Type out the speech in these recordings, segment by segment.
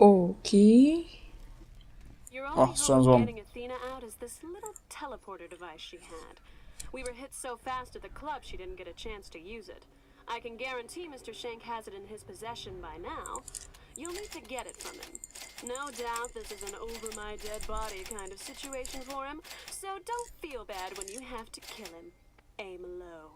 Okej. Oh, device she had. We were hit so fast at the club she didn't get a chance to use it. I can guarantee Mr. Shank has it in his possession by now. You'll need to get it from him. No doubt this is an over my dead body kind of situation for him, so don't feel bad when you have to kill him. Aim low.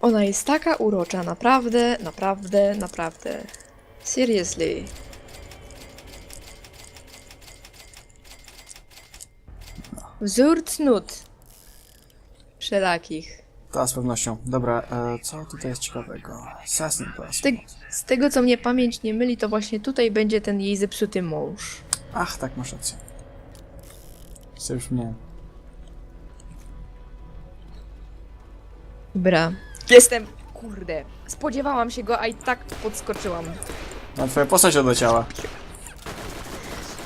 Ona jest taka urocza, naprawdę, naprawdę, naprawdę. Seriously. Wzór cnót. Wszelakich. Ta z pewnością. Dobra, e, co tutaj jest ciekawego? Assassin Class. Z, te, z tego, co mnie pamięć nie myli, to właśnie tutaj będzie ten jej zepsuty mąż. Ach, tak, masz rację. Co już nie. Dobra. Jestem... Kurde. Spodziewałam się go, a i tak podskoczyłam. No, twoja postać odleciała.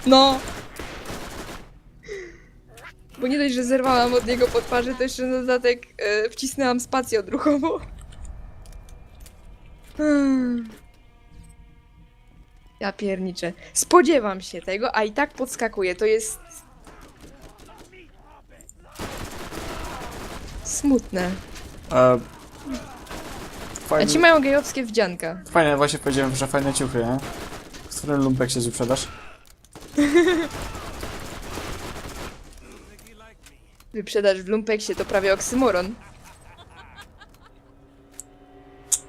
No! Bo nie dość, że zerwałam od niego po twarzy, to jeszcze na dodatek e, wcisnęłam spację odruchową. Hmm. Ja pierniczę. Spodziewam się tego, a i tak podskakuje. To jest... Smutne. E, A fajne, ci mają gejowskie wdzianka. fajne, właśnie powiedziałem, że fajne ciuchy, nie? W którym lumpek się wyprzedasz? Wyprzedaż w lumpeksie to prawie oksymoron.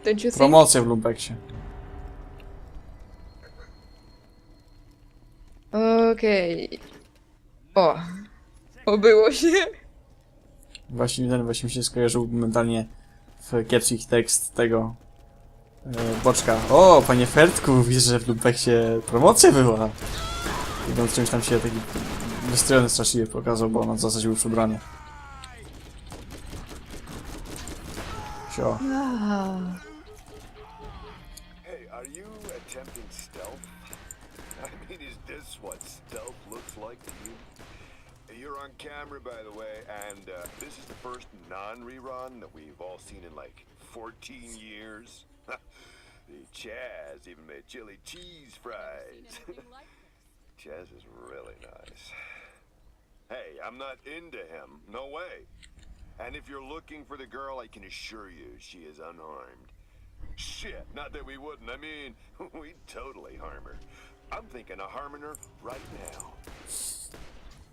Don't you think? Promocja w lumpeksie. Okej. O. Obyło się. Właśnie ten właśnie mi się skojarzył mentalnie w kiepskich tekst tego e, boczka. O, panie Fertku, widzę, że w lumpeksie promocja była. Idąc czymś tam się taki wystrojony straszliwie pokazał, bo on zasadził już ubranie. Sio. Hey, are you attempting stealth? I mean, is this what stealth looks like to you? You're on camera, by the way, and uh, this is the first non-rerun that we've all seen in like 14 years. the Chaz even made chili cheese fries. Chaz is really nice. Hey, I'm not into him. No way. And if you're looking for the girl, I can assure you she is unharmed. Shit, not that we wouldn't. I mean, we'd totally harm her. I'm thinking of harming her right now.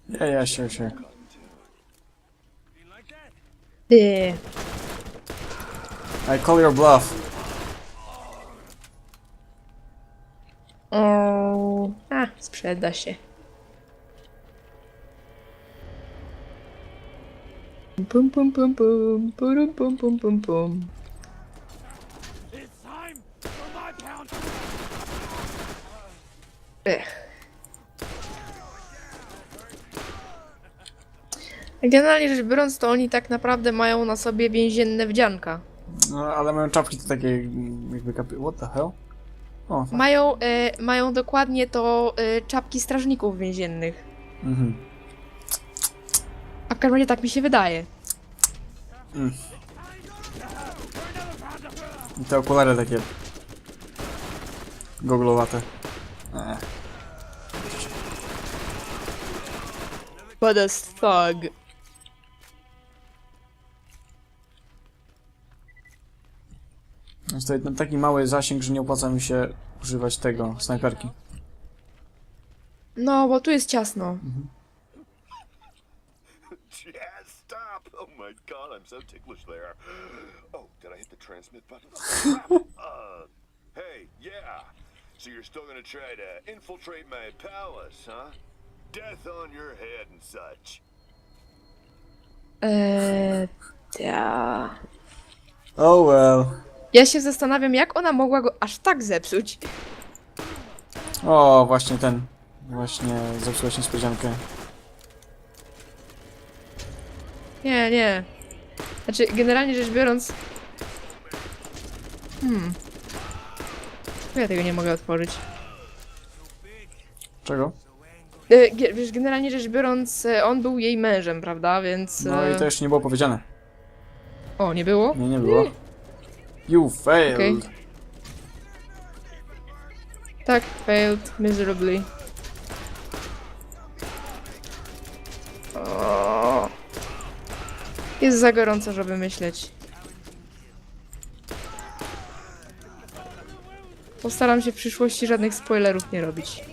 Yeah, yeah, sure, sure. Ty. I call your bluff. O. A, sprzeda się. Pum pum pum pum, pum pum pum pum pum. Ech. Generalnie rzecz biorąc, to oni tak naprawdę mają na sobie więzienne wdzianka. No, ale mają czapki to takie mm, jakby kapy... What the hell? O, tak. Mają, e, mają dokładnie to e, czapki strażników więziennych. Mhm. A w każdym razie tak mi się wydaje. I te okulary takie... Goglowate. Eee. But as thug. Jest to jeden taki mały zasięg, że nie opłaca mi się używać tego, snajperki. No, bo tu jest ciasno. Chaz, stop! Oh my god, I'm so ticklish there. Oh, did I hit the transmit button? uh, hey, yeah. So you're still gonna try to infiltrate my palace, huh? Death on your head and such. Eee, ja. Oh well. Ja się zastanawiam, jak ona mogła go aż tak zepsuć. O, właśnie ten. Właśnie zepsułeś niespodziankę. Nie, nie. Znaczy, generalnie rzecz biorąc... Hmm. Ja tego nie mogę otworzyć. Czego? E, ge- wiesz, generalnie rzecz biorąc, e, on był jej mężem, prawda? Więc... No i e, to jeszcze nie było powiedziane. O, nie było? Nie, nie było. You failed. Okej. Tak, failed miserably. O. Jest za gorąco, żeby myśleć. Postaram się w przyszłości żadnych spoilerów nie robić.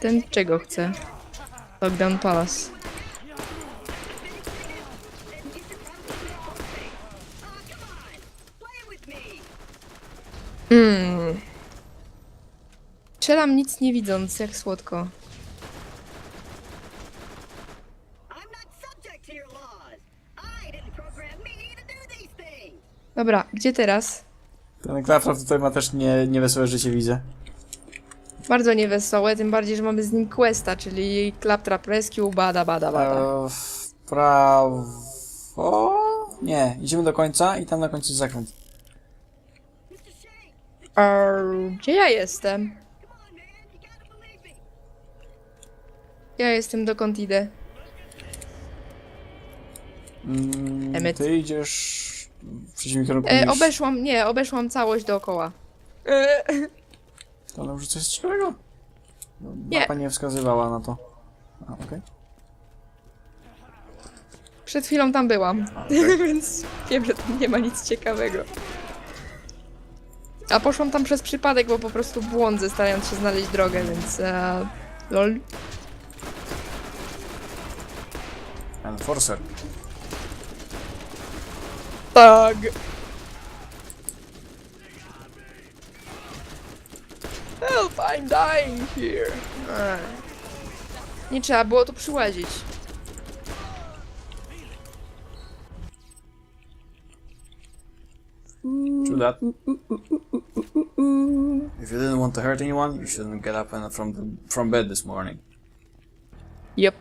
Ten czego chce? Lockdown Palace. Mmm. Strzelam nic nie widząc, jak słodko. Dobra, gdzie teraz? Ten Claptrap tutaj ma też nie, niewesołe życie, widzę. Bardzo niewesołe, tym bardziej, że mamy z nim questa, czyli Claptrap Rescue, bada, bada, bada. E, w prawo... Nie, idziemy do końca i tam na końcu zakręt. Eee, gdzie ja jestem? Ja jestem dokąd idę. Mm, Emmet. ty idziesz w przeciwnym kierunku E, niż... obeszłam, nie, obeszłam całość dookoła. E, To może coś ciekawego? No, Nie. Mapa nie wskazywała na to. A, okej. przed chwilą tam byłam, więc wiem, że tam nie ma nic ciekawego. A poszłam tam przez przypadek, bo po prostu błądzę, starając się znaleźć drogę, więc... E, lol. Enforcer. Tak. Help, I'm dying here. Ech. Nie trzeba było tu przyłazić. True that. If you didn't want to hurt anyone, you shouldn't get up and from the, from bed this morning. Yep.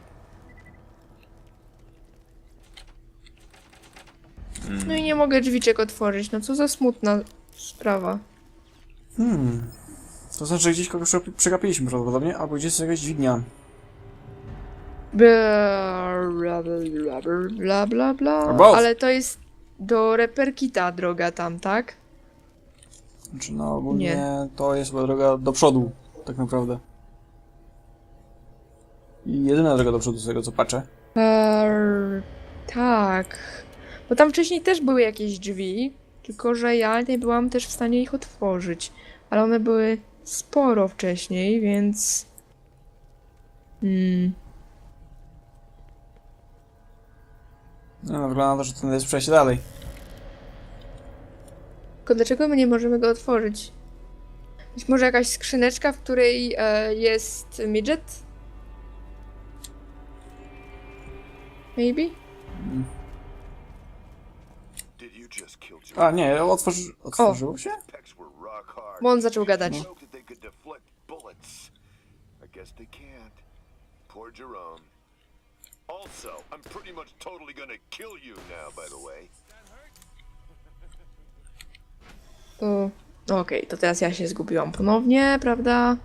No i nie mogę drzwiczek otworzyć, no co za smutna sprawa. Hmm. To znaczy, że gdzieś kogoś prze- przegapiliśmy prawdopodobnie, albo gdzieś jest jakaś dźwignia. Bla bla bla bla bla bla bla. Both. Ale to jest do Reperkita droga tam, tak? Znaczy, no ogólnie Nie. to jest chyba droga do przodu, tak naprawdę. I jedyna droga do przodu, z tego co patrzę. Eee, tak. Bo tam wcześniej też były jakieś drzwi, tylko że ja nie byłam też w stanie ich otworzyć. Ale one były sporo wcześniej, więc. Hmm. No, no wygląda na to, że to jest przejście dalej. Tylko dlaczego my nie możemy go otworzyć? Być może jakaś skrzyneczka, w której e, jest midget? Maybe? Did you just kill two A, nie, otworzy... otworzyło się? pecs were rock hard. Bo on zaczął gadać. Joked that they could deflect bullets. I guess they can't. Poor Jerome. Also, I'm pretty much totally gonna kill you now, by the way. Okej, to teraz ja się zgubiłam ponownie, prawda?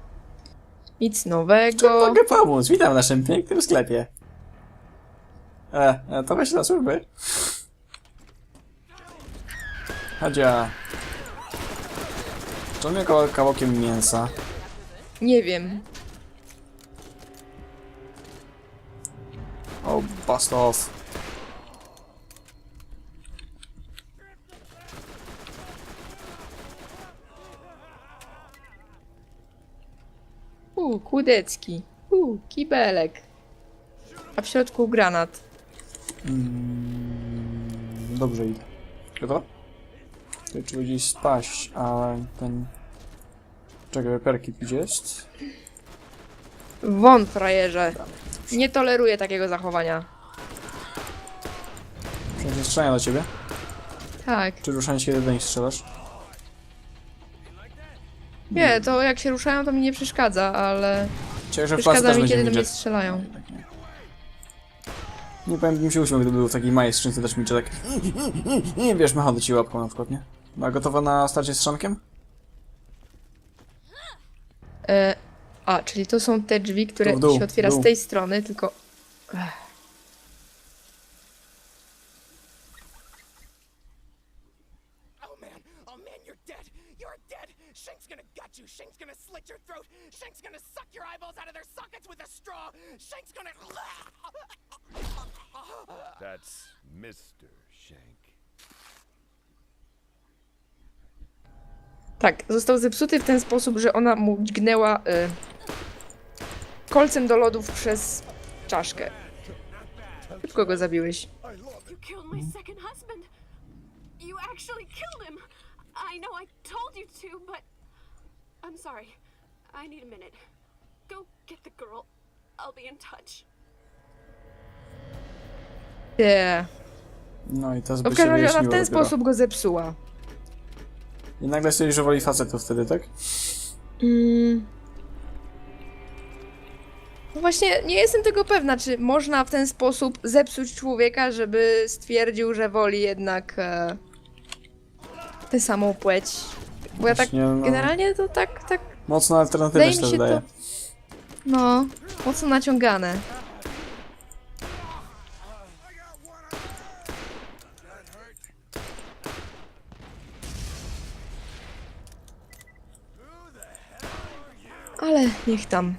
Nic nowego. Mogę pomóc, witam w naszym pięknym sklepie. E, e to weź na służby. Mnie kawa- kawałkiem mięsa? Nie wiem. Off. U, kudecki. U, kibelek. A w środku granat. Mm, dobrze idę. Gotowa? Tutaj trzeba gdzieś spaść, a ten... Czekaj, perki gdzie jest? Won, frajerze. Nie toleruję takiego zachowania. Wszędzie strzelają do ciebie? Tak. Czy ruszanie się kiedy do nich strzelasz? Nie, to jak się ruszają, to mi nie przeszkadza, ale Cieszę, że w klasy przeszkadza też mi, będzie kiedy do mnie midget. strzelają. Nie. Powiem, bym się uśmiał, gdyby był małej skrzynce też midget, tak... Nie wiesz, macha do ciebie łapką na przykład, nie? A gotowa na starcie z szankiem? E, a, czyli to są te drzwi, które Tu w dół, się otwiera w dół. z tej strony, tylko... Ech. Oh man, you're dead. You're dead. Shank's gonna gut you. Shank's gonna slit your throat. Shank's gonna suck your eyeballs out of their sockets with a straw. Shank's gonna. That's Mr. Shank. Tak, został zepsuty w ten sposób, że ona mu dźgnęła y, kolcem do lodów przez czaszkę. Szybko go zabiłeś. You killed my second husband. You actually killed him. I know I told you to, but I'm sorry. I need a minute. Go get the girl. I'll be in touch. Nie. No i to No zbyt w się każdym razie ona w wyjaśniło ten dopiero. sposób go zepsuła. I nagle stwierdził, że woli facetów wtedy, tak? Mm. No właśnie, nie jestem tego pewna, czy można w ten sposób zepsuć człowieka, żeby stwierdził, że woli jednak e, tę samą płeć. Bo ja tak Właśnie, no. generalnie to tak, tak, Mocno alternatywne wydaje się mi to się wydaje. no, mocno naciągane. Ale niech tam.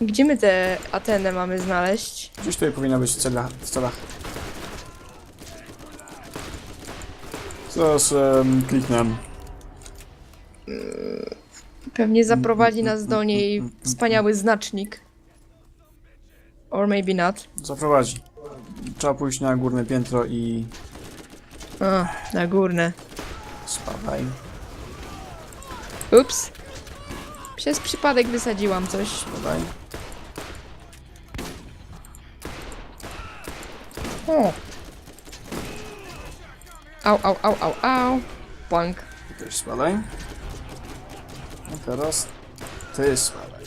Gdzie my tę Atenę mamy znaleźć? Gdzieś tutaj powinna być w celach. W celach. Zaraz um, kliknę. Pewnie zaprowadzi nas do niej wspaniały znacznik. Or maybe not. Zaprowadzi. Trzeba pójść na górne piętro i A, na górne. spadaj. Ups. Przez przypadek wysadziłam coś. Spadaj. O. Au, au, au, au, au. Plank. Ty też spadaj. A teraz ty spadaj.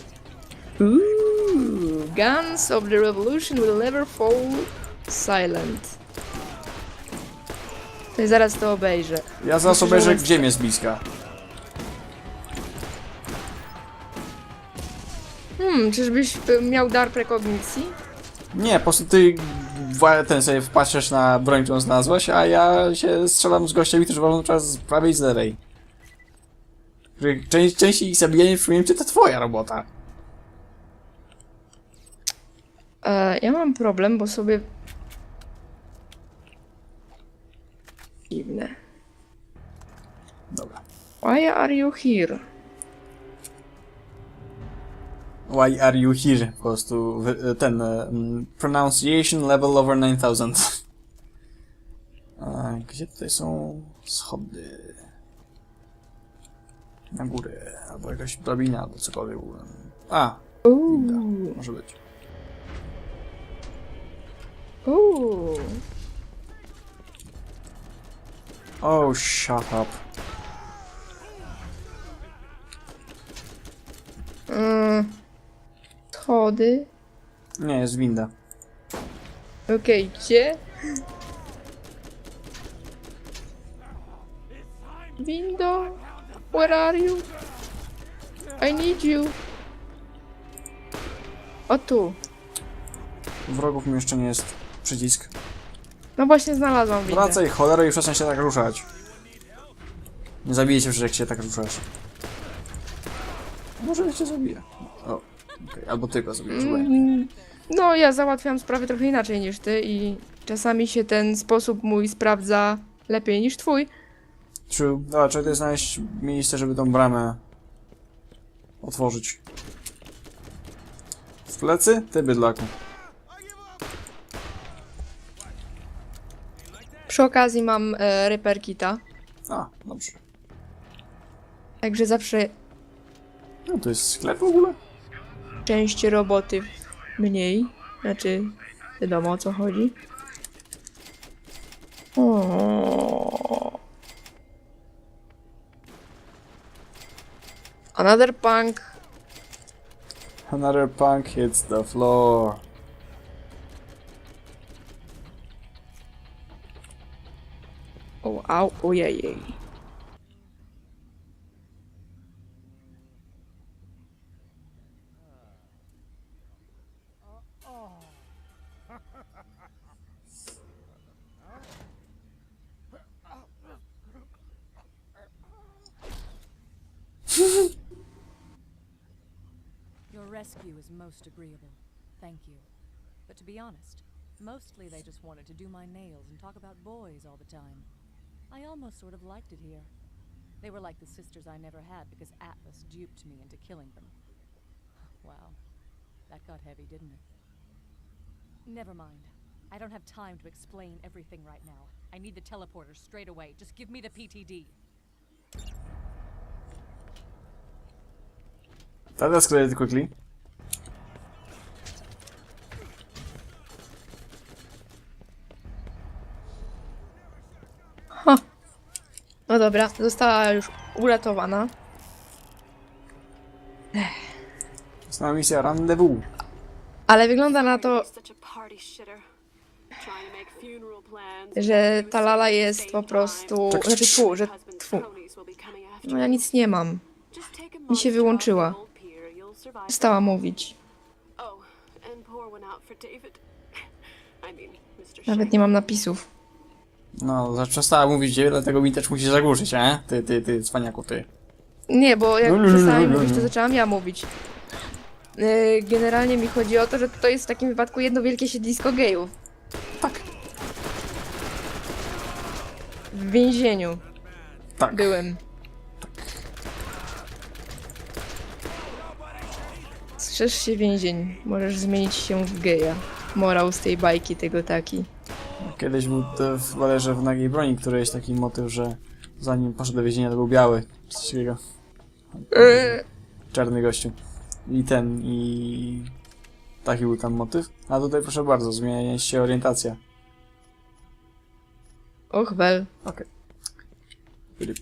Ooh, guns of the revolution will never fall silent. To ja zaraz to obejrzę. Ja zaraz obejrzę, gdzie mnie jest bliska. Hmm, czyżbyś y, miał dar prekognicji? Nie, po prostu ty ten sobie wpatrzysz na broń, którą znalazłaś, a ja się strzelam z gościami, którzy walą czas i z lewej. Część, częściej ich zabijanie przypomniałem, czy to twoja robota. E, ja mam problem, bo sobie... Dziwne. Dobra. Why are you here? Why are you here? Po prostu ten um, pronunciation level over 9000. A, gdzie tutaj są schody? Na górę, albo jakaś drabina, albo cokolwiek. A, winda, Uuu, może być. uuu. Oh, shut up. Schody. Nie, jest winda. Okej, gdzie? Window? Where are you? I need you. O tu. Wrogów mi jeszcze nie jest przycisk. No właśnie znalazłam windę. Wracaj, cholera, i przestań się tak ruszać. Nie zabijecie przecież, jak się tak ruszasz. Może cię zabije. O, okej, albo ty go mm. Mm, No, ja załatwiam sprawy trochę inaczej niż ty i czasami się ten sposób mój sprawdza lepiej niż twój. True. Dobra, trzeba tutaj znaleźć miejsce, żeby tą bramę otworzyć. W plecy? Ty bydlaku. Przy okazji mam e, repair kita, A, dobrze. także zawsze No to jest sklep w ogóle? Część roboty mniej. Znaczy, wiadomo o co chodzi. O. Another punk. Another punk hits the floor. O, au, ojej. Most agreeable. Thank you. But to be honest, mostly they just wanted to do my nails and talk about boys all the time. I almost sort of liked it here. They were like the sisters I never had because Atlas duped me into killing them. Wow. That got heavy, didn't it? Never mind. I don't have time to explain everything right now. I need the teleporter straight away. Just give me the PTD. That escalated quickly. No dobra, została już uratowana. Następna misja Rendezvous. Ale wygląda na to, że ta lala jest po prostu... Znaczy tfu, że tfu. No ja nic nie mam. Mi się wyłączyła. Przestała mówić. Oh. Nawet nie mam napisów. No, za- przestała mówić, dlatego mi też musi zagłuszyć, e? Ty, ty, ty, cwaniaku, ty. Nie, bo jak No, no, no, przestałem no, mówić, to no. zaczęłam ja mówić. Yy, Generalnie mi chodzi o to, że to jest w takim wypadku jedno wielkie siedlisko gejów. Tak. W więzieniu Tak. byłem. Strzeż się więzień, możesz zmienić się w geja. Morał z tej bajki tego taki. Kiedyś był w balerze w Nagiej Broni, który jest taki motyw, że zanim poszedł do więzienia, to był biały. Coś takiego. Czarny gościu. I ten, i... Taki był tam motyw. A tutaj proszę bardzo, zmienia się orientacja. och, wel. Okej. Pydy,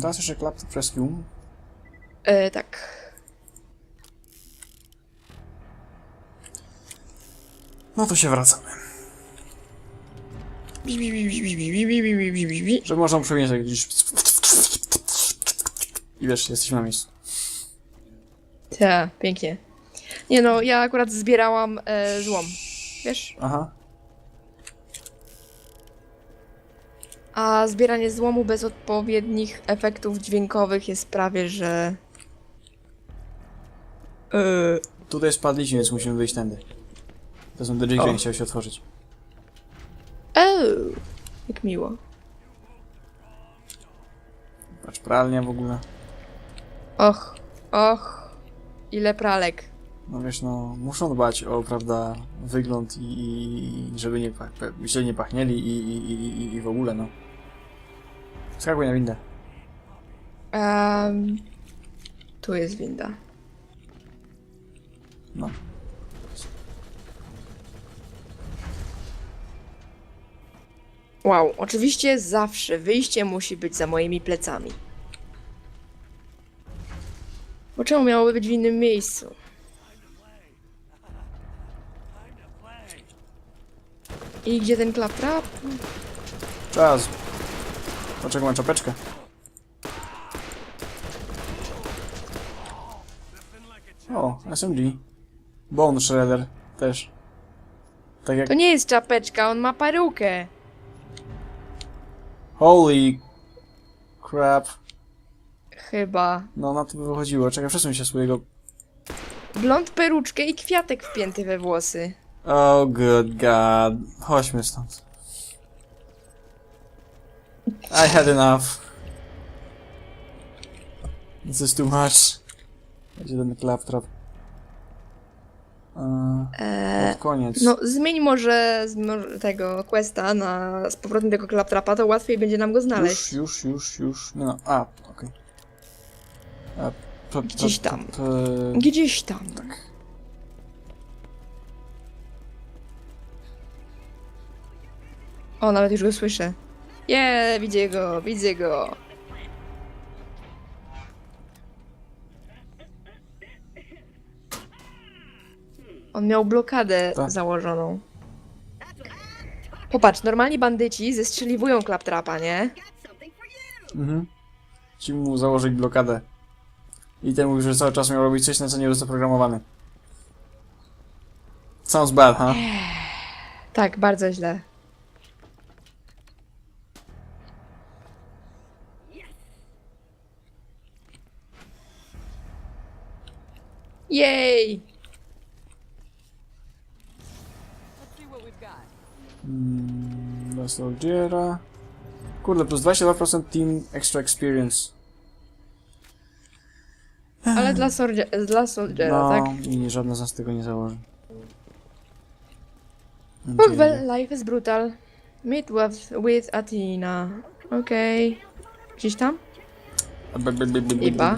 Teraz jeszcze klapty Prescue. E, tak. No to się wracamy. Że można przewinąć jak gdzieś... I wiesz, jesteśmy na miejscu. Tak, pięknie. Nie no, ja akurat zbierałam e, złom. Wiesz? Aha. A zbieranie złomu bez odpowiednich efektów dźwiękowych jest prawie, że... E, Tutaj spadliśmy, więc musimy wyjść tędy. To są drzwi, które nie chciały się otworzyć. oh, jak miło. Patrz, pralnia w ogóle. Och, och, ile pralek. No wiesz, no, muszą dbać o, prawda, wygląd i, i żeby nie, pach- źle nie pachnieli i, i, i, i- i w ogóle, no. Skakuj na windę. Tu jest winda. No. Wow, oczywiście zawsze wyjście musi być za moimi plecami. Bo czemu miałoby być w innym miejscu? I gdzie ten klaptrap? Czas. Dlaczego mam czapeczkę? O, SMG. Bone Shredder też. Tak jak... To nie jest czapeczka, on ma perukę. Holy crap. Chyba. No na to by wychodziło. Czekaj, przesuń się swojego... Blond peruczkę i kwiatek wpięty we włosy. Oh good god. Chodźmy stąd. I had enough. This is too much. Ten claptrap? Eee, pod koniec. No, zmień może, tego questa na z powrotem tego klaptrapa, to łatwiej będzie nam go znaleźć. Już, już, już, już. Nie no, a, okej. P- Gdzieś tam. p- Gdzieś tam. O, nawet już go słyszę. Je, widzę go, widzę go. On miał blokadę Tak. założoną. Popatrz, normalni bandyci zestrzeliwują klaptrapa, nie? Mhm. Ci mu założyć blokadę. I ten mówi, że cały czas miał robić coś, na co nie był zaprogramowany. Sounds bad, huh? Tak, bardzo źle. Jej! Let's see what we've got. Mm, Dla Soldiera. Kurde, plus 22% Team Extra Experience. Ale dla, sordzie- dla Soldiera, No, tak? i żadna z nas tego nie założy. Oh, well, life is brutal. Meet with, with Athena. Okej. Gdzieś tam? Iba?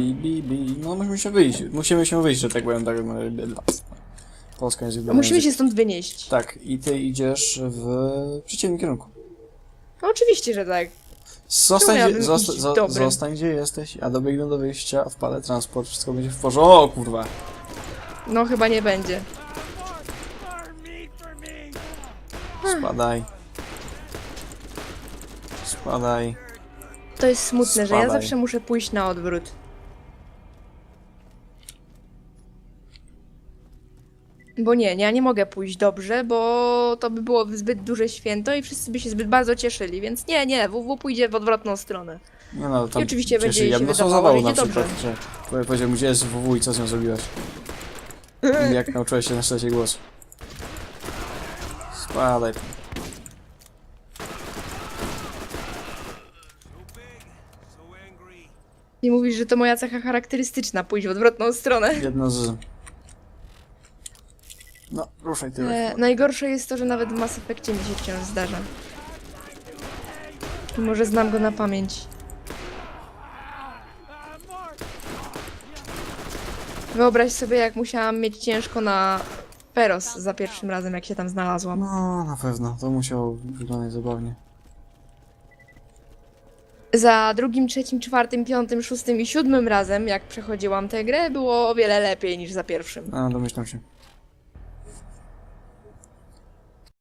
No, musimy się wyjść. Musimy się wyjść, że tak powiem. Tak, Polska jest A musimy się stąd wynieść. Tak, i ty idziesz w przeciwnym kierunku. No, oczywiście, że tak. Zostań, gdzie, zosta, iść zo, dobrym? zostań gdzie jesteś, a dobiegnę do wyjścia, wpalę transport, wszystko będzie w porządku. O kurwa! No, chyba nie będzie. Spadaj. Spadaj. To jest smutne, że ja Spadaj. zawsze muszę pójść na odwrót. Bo nie, nie, ja nie mogę pójść dobrze, bo to by było zbyt duże święto i wszyscy by się zbyt bardzo cieszyli, więc nie, nie, WW pójdzie w odwrotną stronę. Nie no, tam I oczywiście cieszy. będzie jej ja się bym dostał wydawało, zawału że na idzie przykład, że powiedział, gdzie jest WW i co z nią zrobiłaś. I jak nauczyłeś się na szczęście głosu. Spadaj. I mówisz, że to moja cecha charakterystyczna, pójść w odwrotną stronę. Jedno z... No, ruszaj ty. E, najgorsze jest to, że nawet w Mass Effectie mi się wciąż zdarza. Może znam go na pamięć. Wyobraź sobie, jak musiałam mieć ciężko na Peros za pierwszym razem, jak się tam znalazłam. No, na pewno. To musiało wyglądać zabawnie. Za drugim, trzecim, czwartym, piątym, szóstym i siódmym razem, jak przechodziłam tę grę, było o wiele lepiej niż za pierwszym. A, domyślam się.